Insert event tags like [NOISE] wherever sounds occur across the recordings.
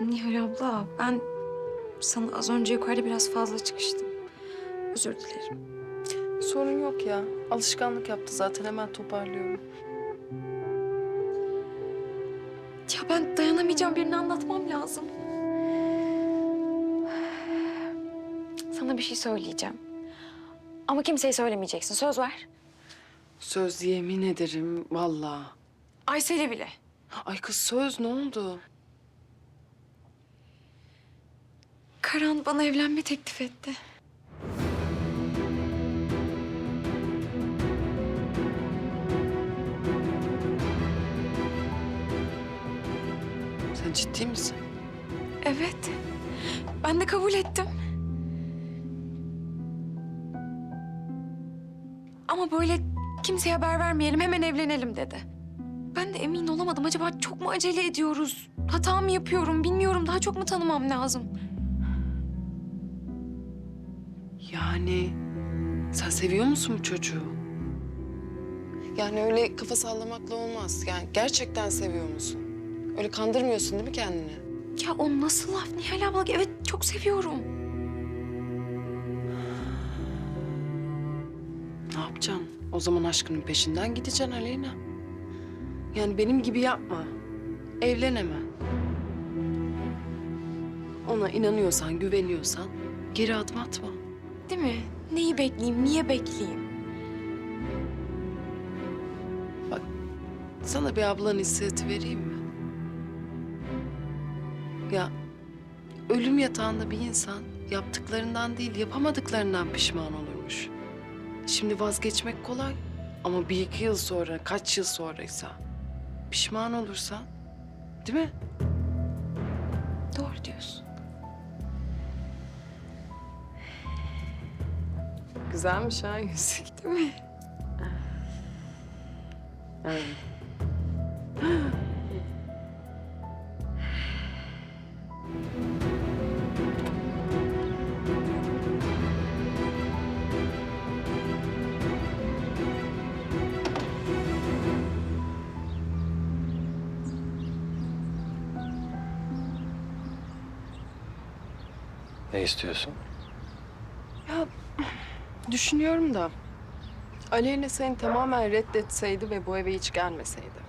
Nihal abla ben sana az önce yukarıda biraz fazla çıkıştım. Özür dilerim. Sorun yok ya. Alışkanlık yaptı zaten hemen toparlıyorum. Ya ben dayanamayacağım birini anlatmam lazım. Sana bir şey söyleyeceğim. Ama kimseye söylemeyeceksin. Söz ver. Söz yemin ederim vallahi. Aysel'e bile. Ay kız söz ne oldu? Karan bana evlenme teklif etti. Sen ciddi misin? Evet. Ben de kabul ettim. Ama böyle kimseye haber vermeyelim, hemen evlenelim dedi. Ben de emin olamadım. Acaba çok mu acele ediyoruz? Hata mı yapıyorum bilmiyorum. Daha çok mu tanımam lazım? Yani sen seviyor musun bu çocuğu? Yani öyle kafa sallamakla olmaz. Yani gerçekten seviyor musun? Öyle kandırmıyorsun değil mi kendini? Ya o nasıl laf Nihal abla? Evet çok seviyorum. Ne yapacaksın? O zaman aşkının peşinden gideceksin Aleyna. Yani benim gibi yapma. Evleneme. Ona inanıyorsan, güveniyorsan geri adım atma. Değil mi? Neyi bekleyeyim, niye bekleyeyim? Sana bir ablan hissiyatı vereyim mi? Ya ölüm yatağında bir insan yaptıklarından değil yapamadıklarından pişman olurmuş. Şimdi vazgeçmek kolay ama bir iki yıl sonra, kaç yıl sonraysa pişman olursan, değil mi? Doğru diyorsun. Güzelmiş ha [LAUGHS] yüzük. Değil mi? Ne istiyorsun? Düşünüyorum da Aleyna seni tamamen reddetseydi ve bu eve hiç gelmeseydi.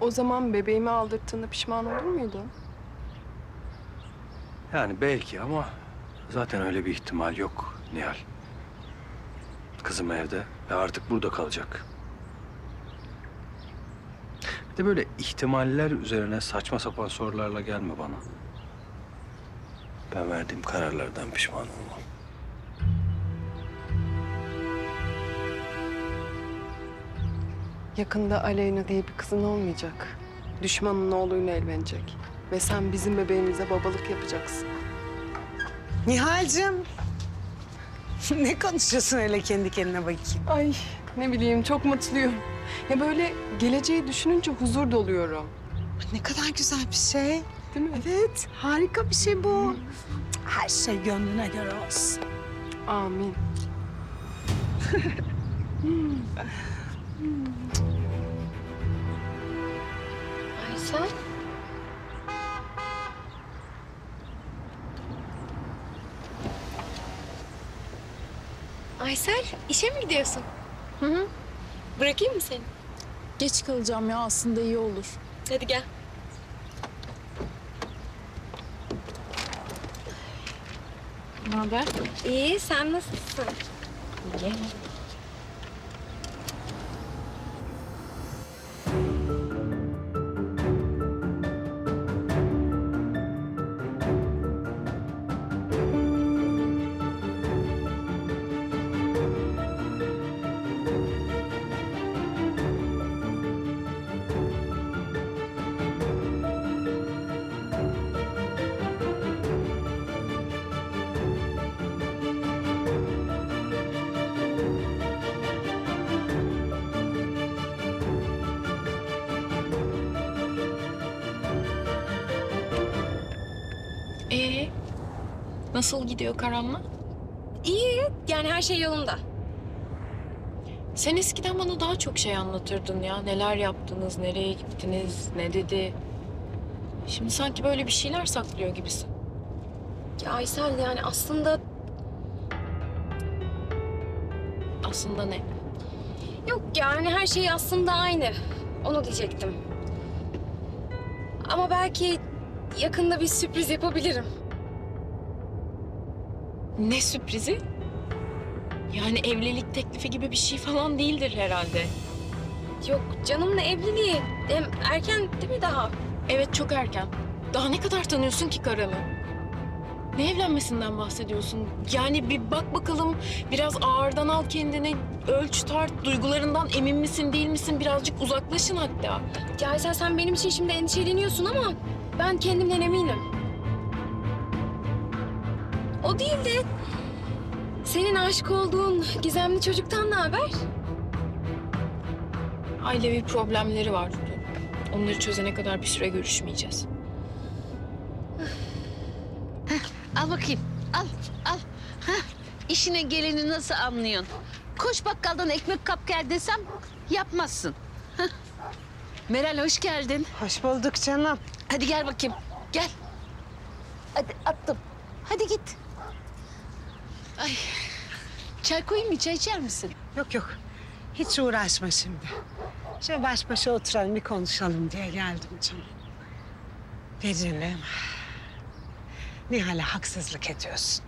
O zaman bebeğimi aldırttığında pişman olur muydun? Yani belki ama zaten öyle bir ihtimal yok Nihal. Kızım evde ve artık burada kalacak. Bir de böyle ihtimaller üzerine saçma sapan sorularla gelme bana. Ben verdiğim kararlardan pişman olmam. Yakında Aleyna diye bir kızın olmayacak. Düşmanın oğluyla evlenecek. Ve sen bizim bebeğimize babalık yapacaksın. Nihal'cim. [LAUGHS] ne konuşuyorsun öyle kendi kendine bakayım? Ay ne bileyim çok mutluyum. Ya böyle geleceği düşününce huzur doluyorum. Ne kadar güzel bir şey. Değil mi? Evet, harika bir şey bu. Her şey gönlüne göre olsun. Amin. [LAUGHS] Aysel. Aysel, işe mi gidiyorsun? Hı hı. Bırakayım mı seni? Geç kalacağım ya aslında iyi olur. Hadi gel. Ne haber? İyi, sen nasılsın? İyi. Nasıl gidiyor Karan'la? İyi, yani her şey yolunda. Sen eskiden bana daha çok şey anlatırdın ya. Neler yaptınız, nereye gittiniz, ne dedi. Şimdi sanki böyle bir şeyler saklıyor gibisin. Ya Aysel yani aslında Aslında ne? yok yani her şey aslında aynı. Onu diyecektim. Ama belki yakında bir sürpriz yapabilirim. Ne sürprizi? Yani evlilik teklifi gibi bir şey falan değildir herhalde. Yok canımla evliliği. Hem erken değil mi daha? Evet çok erken. Daha ne kadar tanıyorsun ki Karan'ı? Ne evlenmesinden bahsediyorsun? Yani bir bak bakalım, biraz ağırdan al kendini, ölç tart, duygularından emin misin değil misin? Birazcık uzaklaşın hatta. Ya Aysel sen benim için şimdi endişeleniyorsun ama ben kendimden eminim. O değil de senin aşık olduğun gizemli çocuktan ne haber? Ailevi problemleri var. Onları çözene kadar bir süre görüşmeyeceğiz. Al bakayım. Al, al. Heh, işine geleni nasıl anlıyorsun? Koş bakkaldan ekmek kap gel desem yapmazsın. Heh. Meral hoş geldin. Hoş bulduk canım. Hadi gel bakayım. Gel. Hadi attım. Hadi git. Ay. Çay koyayım mı? Çay içer misin? Yok yok. Hiç uğraşma şimdi. Şöyle baş başa oturalım bir konuşalım diye geldim canım. Beril'im. Nihal'e haksızlık ediyorsun.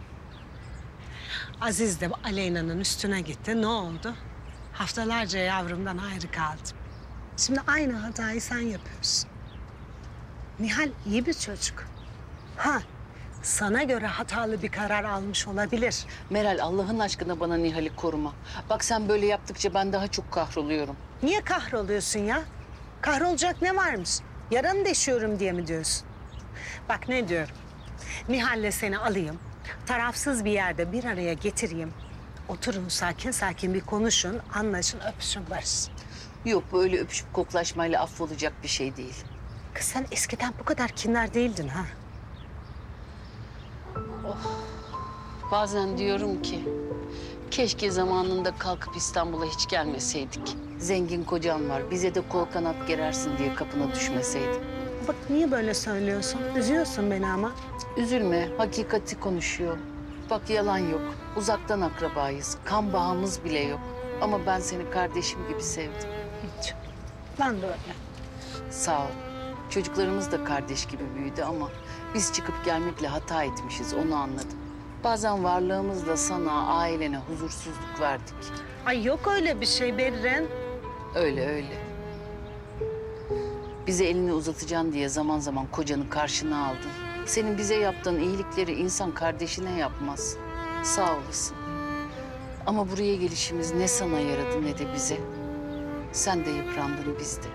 Aziz de Aleyna'nın üstüne gitti. Ne oldu? Haftalarca yavrumdan ayrı kaldım. Şimdi aynı hatayı sen yapıyorsun. Nihal iyi bir çocuk. Ha, sana göre hatalı bir karar almış olabilir. Meral Allah'ın aşkına bana Nihal'i koruma. Bak sen böyle yaptıkça ben daha çok kahroluyorum. Niye kahroluyorsun ya? Kahrolacak ne varmış? Yaranı deşiyorum diye mi diyorsun? Bak ne diyorum. Nihal'le seni alayım. Tarafsız bir yerde bir araya getireyim. Oturun sakin sakin bir konuşun, anlaşın, öpüşün, barışın. Yok böyle öpüşüp koklaşmayla affolacak bir şey değil. Kız sen eskiden bu kadar kinler değildin ha. Bazen diyorum ki keşke zamanında kalkıp İstanbul'a hiç gelmeseydik. Zengin kocam var bize de kol kanat gerersin diye kapına düşmeseydim. Bak niye böyle söylüyorsun? Üzüyorsun beni ama. Üzülme hakikati konuşuyor. Bak yalan yok. Uzaktan akrabayız. Kan bağımız bile yok. Ama ben seni kardeşim gibi sevdim. Hiç. Ben de öyle. Sağ ol. Çocuklarımız da kardeş gibi büyüdü ama biz çıkıp gelmekle hata etmişiz onu anladım. Bazen varlığımızla sana, ailene huzursuzluk verdik. Ay yok öyle bir şey Berren. Öyle öyle. Bize elini uzatacaksın diye zaman zaman kocanı karşına aldın. Senin bize yaptığın iyilikleri insan kardeşine yapmaz. Sağ olasın. Ama buraya gelişimiz ne sana yaradı ne de bize. Sen de yıprandın biz de.